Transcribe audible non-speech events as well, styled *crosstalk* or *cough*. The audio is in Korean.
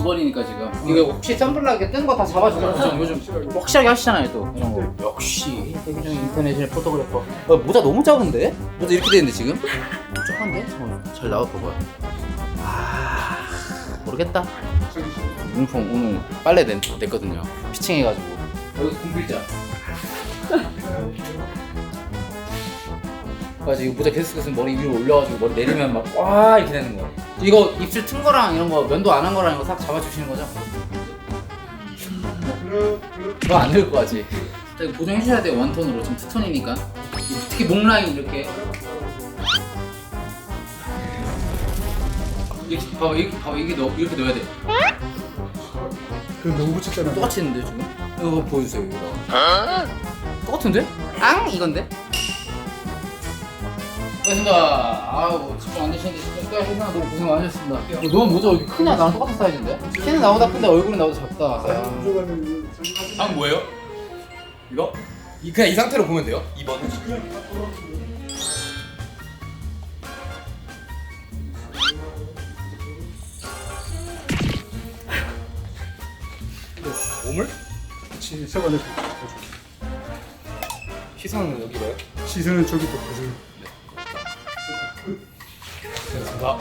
두 번이니까 지금. 이거 혹시 썬블락에 뜬 거 다 잡아주면 요즘 요즘 확실하게 하시잖아요 또. 이런 거. 역시. 세계적인 인터내셔널 포토그래퍼. 어, 모자 너무 작은데? 모자 이렇게 되는데 지금? 작은데? 잠깐만 잘 나와 봐봐요 아 모르겠다. 유니폼 오늘 빨래 냈, 냈거든요. 피칭해가지고. 여기 공필자 *laughs* 맞아 이거 모자 계속 쓰면 머리 위로 올려가지고 머리 내리면 막 와 이렇게 되는 거 이거 입술 튼 거랑 이런 거 면도 안 한 거랑 이거 싹 잡아주시는 거죠? 그거 안 될거 같지? 자, 이거 보정해 주셔야 돼요 원톤으로 지금 투톤이니까 특히 목 라인 이렇게 이렇게 봐봐 이렇게 봐봐 이게 넣 이렇게 넣어야 돼 그 너무 붙였잖아. 똑같이 했는데 지금? 이거 보여주세요 이거 똑같은데? 앙 이건데? 고맙습니다 아우 집중 안 되시는데 진짜 수고하셨나 너무 고생 많으셨습니다 어, 너무 모자 왜 이렇게 크냐 나랑 똑같은 사이즈인데? 키는 나보다 큰데 얼굴은 나보다 작다 아. 다음 뭐예요? 이거? 이, 그냥 이 상태로 보면 돼요? 2번은? *laughs* 몸을? 그렇지. 세관에 시선은 여기 봐요? 시선은 저기 또 보세요. 됐습니다